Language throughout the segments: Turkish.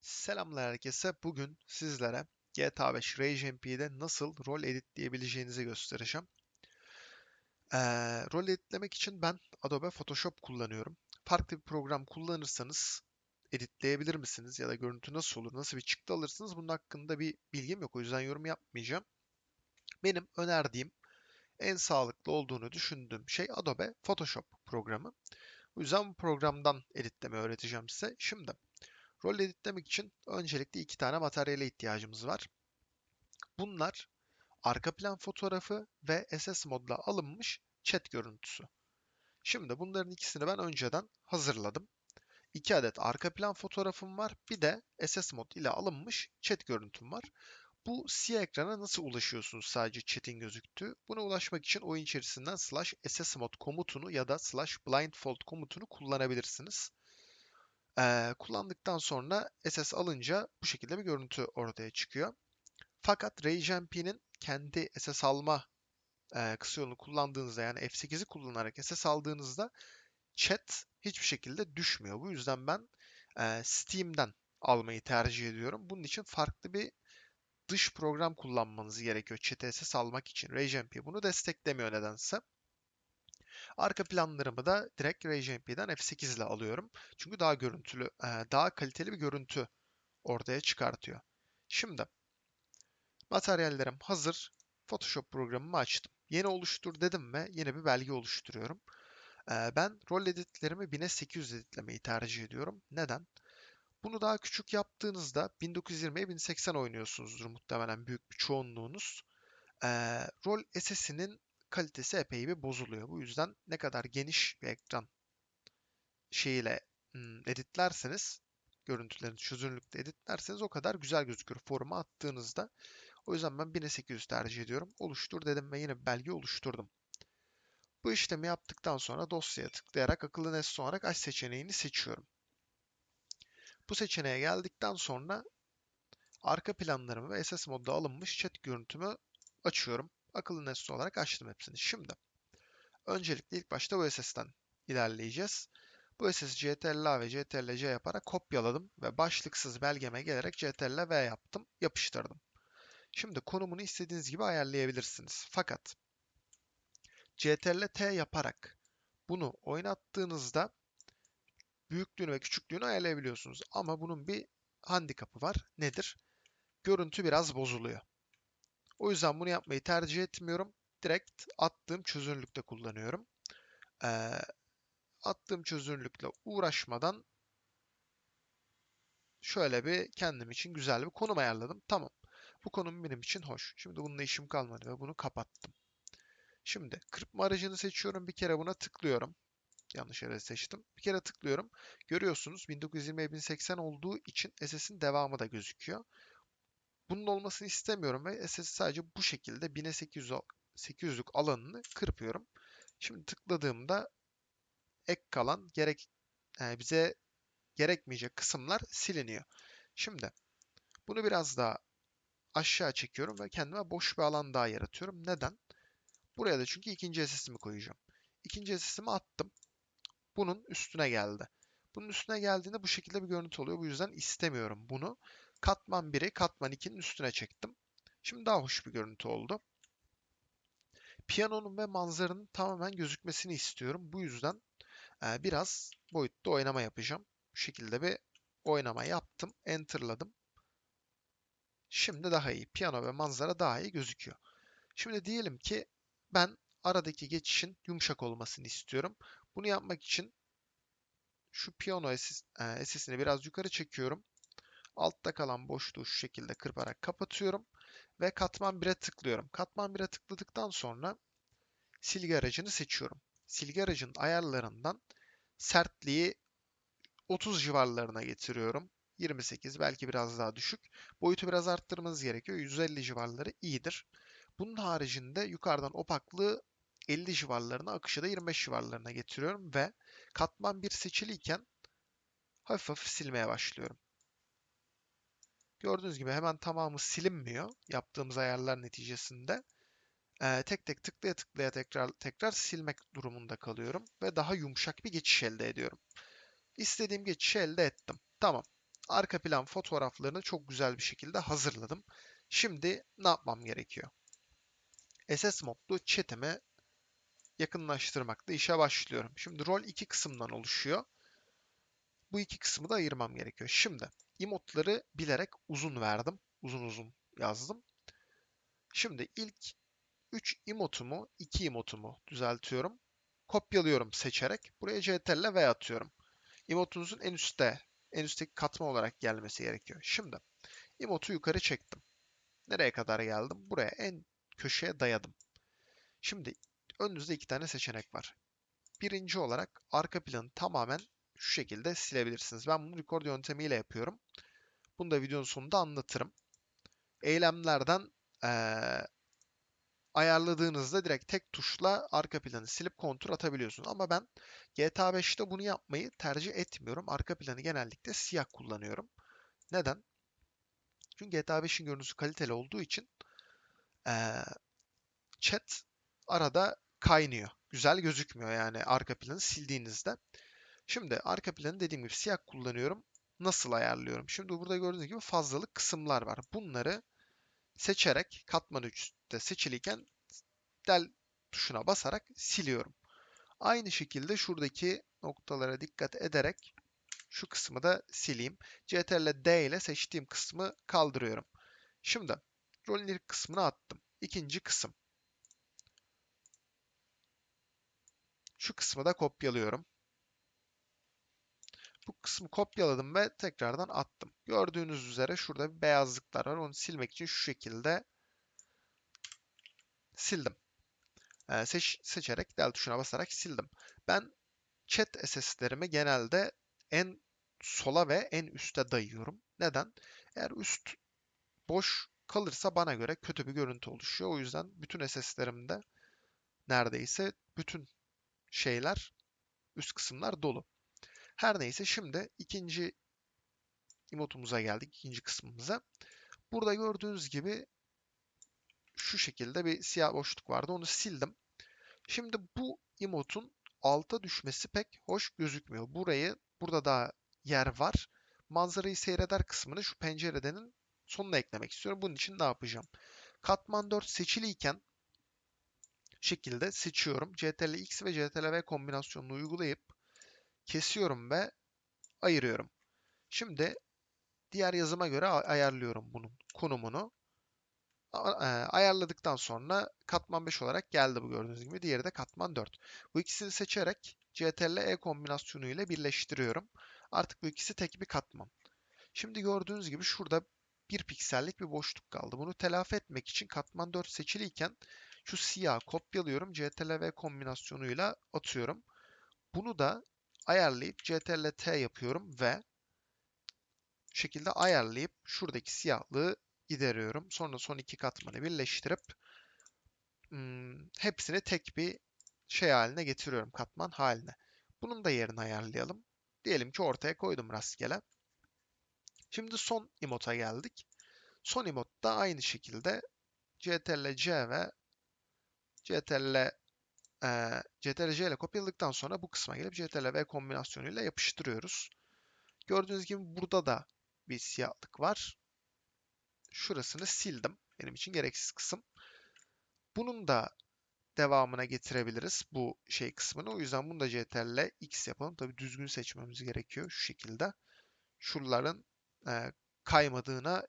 Selamlar herkese. Bugün sizlere GTA 5 RageMP'de nasıl rol editleyebileceğinizi göstereceğim. Ee, rol editlemek için ben Adobe Photoshop kullanıyorum. Farklı bir program kullanırsanız editleyebilir misiniz? Ya da görüntü nasıl olur? Nasıl bir çıktı alırsınız? Bunun hakkında bir bilgim yok. O yüzden yorum yapmayacağım. Benim önerdiğim en sağlıklı olduğunu düşündüğüm şey Adobe Photoshop programı. O yüzden bu programdan editleme öğreteceğim size. Şimdi Rol editlemek için öncelikle iki tane materyale ihtiyacımız var. Bunlar arka plan fotoğrafı ve SS modla alınmış chat görüntüsü. Şimdi bunların ikisini ben önceden hazırladım. İki adet arka plan fotoğrafım var. Bir de SS mod ile alınmış chat görüntüm var. Bu siyah ekrana nasıl ulaşıyorsunuz sadece chat'in gözüktüğü? Buna ulaşmak için oyun içerisinden slash SS mod komutunu ya da slash blindfold komutunu kullanabilirsiniz. Ee, kullandıktan sonra SS alınca bu şekilde bir görüntü ortaya çıkıyor. Fakat RageMP'nin kendi SS alma e, kısa yolunu kullandığınızda yani F8'i kullanarak SS aldığınızda chat hiçbir şekilde düşmüyor. Bu yüzden ben e, Steam'den almayı tercih ediyorum. Bunun için farklı bir dış program kullanmanız gerekiyor chat SS almak için. RageMP bunu desteklemiyor nedense. Arka planlarımı da direkt RageMP'den F8 ile alıyorum. Çünkü daha görüntülü, daha kaliteli bir görüntü ortaya çıkartıyor. Şimdi materyallerim hazır. Photoshop programımı açtım. Yeni oluştur dedim ve yeni bir belge oluşturuyorum. Ben rol editlerimi 1000'e editlemeyi tercih ediyorum. Neden? Bunu daha küçük yaptığınızda 1920'ye 1080 oynuyorsunuzdur muhtemelen büyük bir çoğunluğunuz. rol SS'inin kalitesi epey bir bozuluyor. Bu yüzden ne kadar geniş bir ekran şeyiyle editlerseniz, görüntülerin çözünürlükte editlerseniz o kadar güzel gözükür forma attığınızda. O yüzden ben 1800 tercih ediyorum. Oluştur dedim ve yine belge oluşturdum. Bu işlemi yaptıktan sonra dosyaya tıklayarak akıllı nesne olarak aç seçeneğini seçiyorum. Bu seçeneğe geldikten sonra arka planlarımı ve SS modda alınmış chat görüntümü açıyorum akıllı nesne olarak açtım hepsini. Şimdi öncelikle ilk başta bu SS'den ilerleyeceğiz. Bu SS CTRL-A ve CTRL-C yaparak kopyaladım ve başlıksız belgeme gelerek CTRL-V yaptım, yapıştırdım. Şimdi konumunu istediğiniz gibi ayarlayabilirsiniz. Fakat CTRL-T yaparak bunu oynattığınızda büyüklüğünü ve küçüklüğünü ayarlayabiliyorsunuz. Ama bunun bir handikapı var. Nedir? Görüntü biraz bozuluyor. O yüzden bunu yapmayı tercih etmiyorum. Direkt attığım çözünürlükte kullanıyorum. Ee, attığım çözünürlükle uğraşmadan şöyle bir kendim için güzel bir konum ayarladım. Tamam. Bu konum benim için hoş. Şimdi bununla işim kalmadı ve bunu kapattım. Şimdi kırpma aracını seçiyorum. Bir kere buna tıklıyorum. Yanlış yere seçtim. Bir kere tıklıyorum. Görüyorsunuz 1920 1080 olduğu için SS'in devamı da gözüküyor. Bunun olmasını istemiyorum ve SS sadece bu şekilde 1800'lük 800'lük alanını kırpıyorum. Şimdi tıkladığımda ek kalan gerek yani bize gerekmeyecek kısımlar siliniyor. Şimdi bunu biraz daha aşağı çekiyorum ve kendime boş bir alan daha yaratıyorum. Neden? Buraya da çünkü ikinci SS'imi koyacağım. İkinci SS'imi attım. Bunun üstüne geldi. Bunun üstüne geldiğinde bu şekilde bir görüntü oluyor. Bu yüzden istemiyorum bunu. Katman 1'i katman 2'nin üstüne çektim. Şimdi daha hoş bir görüntü oldu. Piyanonun ve manzaranın tamamen gözükmesini istiyorum. Bu yüzden e, biraz boyutta oynama yapacağım. Bu şekilde bir oynama yaptım. Enter'ladım. Şimdi daha iyi. Piyano ve manzara daha iyi gözüküyor. Şimdi diyelim ki ben aradaki geçişin yumuşak olmasını istiyorum. Bunu yapmak için şu piyano sesini e, biraz yukarı çekiyorum. Altta kalan boşluğu şu şekilde kırparak kapatıyorum ve katman 1'e tıklıyorum. Katman 1'e tıkladıktan sonra silgi aracını seçiyorum. Silgi aracının ayarlarından sertliği 30 civarlarına getiriyorum. 28 belki biraz daha düşük. Boyutu biraz arttırmanız gerekiyor. 150 civarları iyidir. Bunun haricinde yukarıdan opaklığı 50 civarlarına, akışı da 25 civarlarına getiriyorum ve katman 1 seçiliyken hafif hafif silmeye başlıyorum. Gördüğünüz gibi hemen tamamı silinmiyor yaptığımız ayarlar neticesinde. Ee, tek tek tıklaya tıklaya tekrar tekrar silmek durumunda kalıyorum ve daha yumuşak bir geçiş elde ediyorum. İstediğim geçişi elde ettim. Tamam. arka plan fotoğraflarını çok güzel bir şekilde hazırladım. Şimdi ne yapmam gerekiyor? SS modlu chat'imi yakınlaştırmakla işe başlıyorum. Şimdi rol iki kısımdan oluşuyor. Bu iki kısmı da ayırmam gerekiyor. Şimdi emotları bilerek uzun verdim. Uzun uzun yazdım. Şimdi ilk 3 emotumu, 2 emotumu düzeltiyorum. Kopyalıyorum seçerek. Buraya CTRL V atıyorum. Emotunuzun en üstte, en üstteki katma olarak gelmesi gerekiyor. Şimdi emotu yukarı çektim. Nereye kadar geldim? Buraya en köşeye dayadım. Şimdi önünüzde iki tane seçenek var. Birinci olarak arka planı tamamen şu şekilde silebilirsiniz. Ben bunu record yöntemiyle yapıyorum. Bunu da videonun sonunda anlatırım. Eylemlerden ee, ayarladığınızda direkt tek tuşla arka planı silip kontrol atabiliyorsunuz. Ama ben GTA 5'te bunu yapmayı tercih etmiyorum. Arka planı genellikle siyah kullanıyorum. Neden? Çünkü GTA 5'in görüntüsü kaliteli olduğu için ee, chat arada kaynıyor. Güzel gözükmüyor yani arka planı sildiğinizde. Şimdi arka planı dediğim gibi siyah kullanıyorum. Nasıl ayarlıyorum? Şimdi burada gördüğünüz gibi fazlalık kısımlar var. Bunları seçerek katman üstte seçiliyken del tuşuna basarak siliyorum. Aynı şekilde şuradaki noktalara dikkat ederek şu kısmı da sileyim. CTRL D ile seçtiğim kısmı kaldırıyorum. Şimdi rolün ilk kısmını attım. İkinci kısım. Şu kısmı da kopyalıyorum. Bu kısmı kopyaladım ve tekrardan attım. Gördüğünüz üzere şurada bir beyazlıklar var. Onu silmek için şu şekilde sildim. Ee, seç, seçerek del tuşuna basarak sildim. Ben chat SS'lerimi genelde en sola ve en üste dayıyorum. Neden? Eğer üst boş kalırsa bana göre kötü bir görüntü oluşuyor. O yüzden bütün SS'lerimde neredeyse bütün şeyler üst kısımlar dolu. Her neyse şimdi ikinci emotumuza geldik. ikinci kısmımıza. Burada gördüğünüz gibi şu şekilde bir siyah boşluk vardı. Onu sildim. Şimdi bu emotun alta düşmesi pek hoş gözükmüyor. Burayı, burada daha yer var. Manzarayı seyreder kısmını şu penceredenin sonuna eklemek istiyorum. Bunun için ne yapacağım? Katman 4 seçiliyken şekilde seçiyorum. CTRL X ve CTRL V kombinasyonunu uygulayıp kesiyorum ve ayırıyorum. Şimdi diğer yazıma göre ayarlıyorum bunun konumunu. E, ayarladıktan sonra katman 5 olarak geldi bu gördüğünüz gibi. Diğeri de katman 4. Bu ikisini seçerek CTRL E kombinasyonu ile birleştiriyorum. Artık bu ikisi tek bir katman. Şimdi gördüğünüz gibi şurada bir piksellik bir boşluk kaldı. Bunu telafi etmek için katman 4 seçiliyken şu siyah kopyalıyorum. CTRL V kombinasyonuyla atıyorum. Bunu da ayarlayıp CTRL T yapıyorum ve şekilde ayarlayıp şuradaki siyahlığı gideriyorum. Sonra son iki katmanı birleştirip hmm, hepsini tek bir şey haline getiriyorum katman haline. Bunun da yerini ayarlayalım. Diyelim ki ortaya koydum rastgele. Şimdi son emota geldik. Son emotta aynı şekilde CTRL C ve CTRL e, CTRL C ile kopyaladıktan sonra bu kısma gelip CTRL V kombinasyonuyla yapıştırıyoruz. Gördüğünüz gibi burada da bir siyahlık var. Şurasını sildim. Benim için gereksiz kısım. Bunun da devamına getirebiliriz bu şey kısmını. O yüzden bunu da CTRL X yapalım. Tabi düzgün seçmemiz gerekiyor şu şekilde. Şuraların e, kaymadığına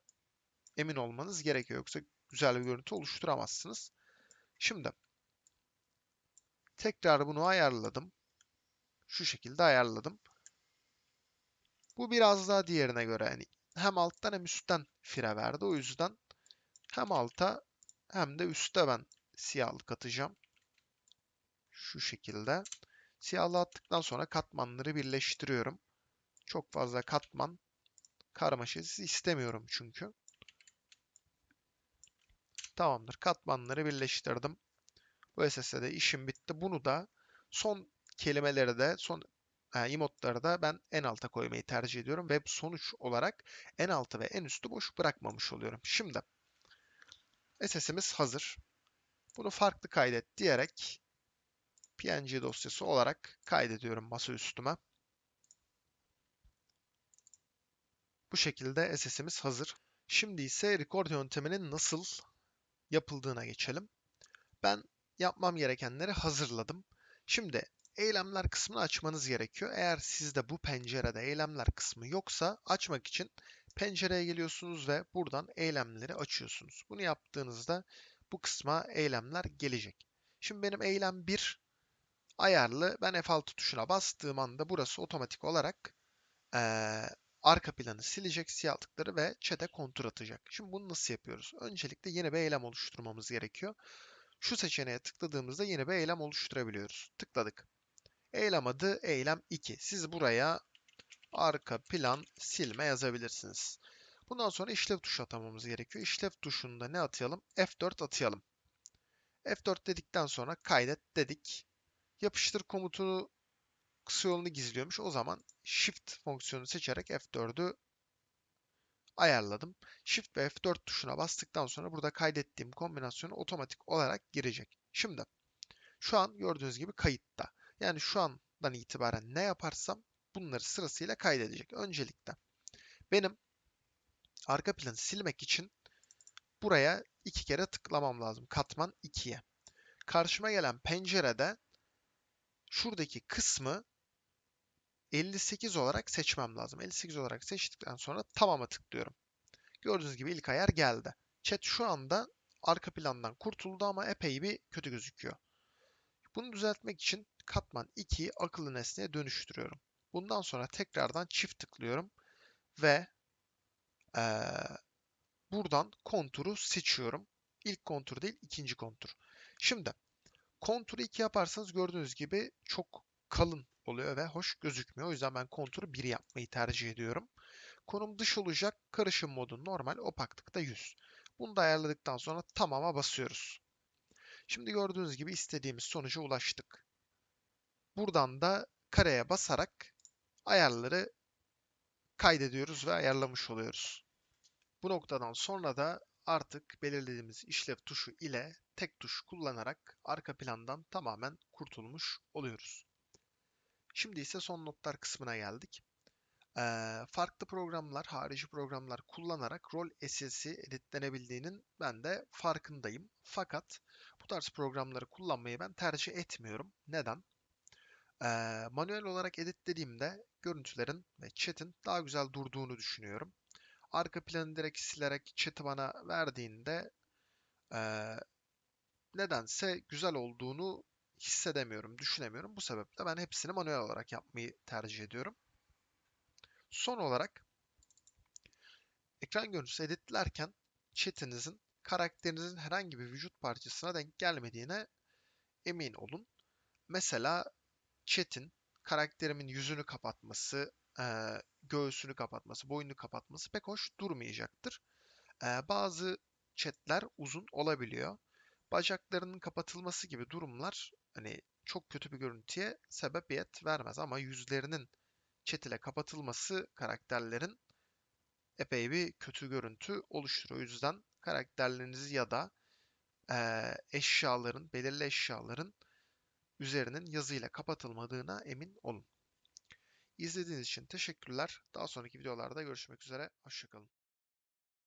emin olmanız gerekiyor. Yoksa güzel bir görüntü oluşturamazsınız. Şimdi tekrar bunu ayarladım. Şu şekilde ayarladım. Bu biraz daha diğerine göre yani hem alttan hem üstten fire verdi. O yüzden hem alta hem de üstte ben siyahlık atacağım. Şu şekilde. Siyahlığı attıktan sonra katmanları birleştiriyorum. Çok fazla katman karmaşası istemiyorum çünkü. Tamamdır. Katmanları birleştirdim. Bu SSD'de işim bitti. Bunu da son kelimeleri de son e, emotları da ben en alta koymayı tercih ediyorum ve sonuç olarak en altı ve en üstü boş bırakmamış oluyorum. Şimdi SS'imiz hazır. Bunu farklı kaydet diyerek PNG dosyası olarak kaydediyorum masa üstüme. Bu şekilde SS'imiz hazır. Şimdi ise record yönteminin nasıl yapıldığına geçelim. Ben yapmam gerekenleri hazırladım. Şimdi eylemler kısmını açmanız gerekiyor. Eğer sizde bu pencerede eylemler kısmı yoksa açmak için pencereye geliyorsunuz ve buradan eylemleri açıyorsunuz. Bunu yaptığınızda bu kısma eylemler gelecek. Şimdi benim eylem 1 ayarlı. Ben F6 tuşuna bastığım anda burası otomatik olarak ee, arka planı silecek siyahlıkları ve chat'e kontur atacak. Şimdi bunu nasıl yapıyoruz? Öncelikle yeni bir eylem oluşturmamız gerekiyor. Şu seçeneğe tıkladığımızda yeni bir eylem oluşturabiliyoruz. Tıkladık. Eylem adı eylem 2. Siz buraya arka plan silme yazabilirsiniz. Bundan sonra işlev tuşu atamamız gerekiyor. İşlev tuşunda ne atayalım? F4 atayalım. F4 dedikten sonra kaydet dedik. Yapıştır komutunu kısa yolunu gizliyormuş. O zaman Shift fonksiyonu seçerek F4'ü ayarladım. Shift ve F4 tuşuna bastıktan sonra burada kaydettiğim kombinasyonu otomatik olarak girecek. Şimdi şu an gördüğünüz gibi kayıtta. Yani şu andan itibaren ne yaparsam bunları sırasıyla kaydedecek. Öncelikle benim arka planı silmek için buraya iki kere tıklamam lazım. Katman 2'ye. Karşıma gelen pencerede şuradaki kısmı 58 olarak seçmem lazım. 58 olarak seçtikten sonra tamama tıklıyorum. Gördüğünüz gibi ilk ayar geldi. Chat şu anda arka plandan kurtuldu ama epey bir kötü gözüküyor. Bunu düzeltmek için katman 2'yi akıllı nesneye dönüştürüyorum. Bundan sonra tekrardan çift tıklıyorum ve ee, buradan konturu seçiyorum. İlk kontur değil, ikinci kontur. Şimdi konturu 2 yaparsanız gördüğünüz gibi çok kalın oluyor ve hoş gözükmüyor. O yüzden ben konturu 1 yapmayı tercih ediyorum. Konum dış olacak. Karışım modu normal. Opaklıkta 100. Bunu da ayarladıktan sonra tamama basıyoruz. Şimdi gördüğünüz gibi istediğimiz sonuca ulaştık. Buradan da kareye basarak ayarları kaydediyoruz ve ayarlamış oluyoruz. Bu noktadan sonra da artık belirlediğimiz işlev tuşu ile tek tuş kullanarak arka plandan tamamen kurtulmuş oluyoruz. Şimdi ise son notlar kısmına geldik. Ee, farklı programlar, harici programlar kullanarak rol SS'i editlenebildiğinin ben de farkındayım. Fakat bu tarz programları kullanmayı ben tercih etmiyorum. Neden? Ee, manuel olarak editlediğimde görüntülerin ve chat'in daha güzel durduğunu düşünüyorum. Arka planı direkt silerek chat'i bana verdiğinde ee, nedense güzel olduğunu hissedemiyorum, düşünemiyorum. Bu sebeple ben hepsini manuel olarak yapmayı tercih ediyorum. Son olarak ekran görüntüsü editlerken chat'inizin karakterinizin herhangi bir vücut parçasına denk gelmediğine emin olun. Mesela chat'in karakterimin yüzünü kapatması, göğsünü kapatması, boynunu kapatması pek hoş durmayacaktır. Bazı chat'ler uzun olabiliyor. Bacaklarının kapatılması gibi durumlar hani çok kötü bir görüntüye sebebiyet vermez ama yüzlerinin chat ile kapatılması karakterlerin epey bir kötü görüntü oluşturuyor. O yüzden karakterlerinizi ya da e, eşyaların, belirli eşyaların üzerinin yazıyla kapatılmadığına emin olun. İzlediğiniz için teşekkürler. Daha sonraki videolarda görüşmek üzere. Hoşçakalın.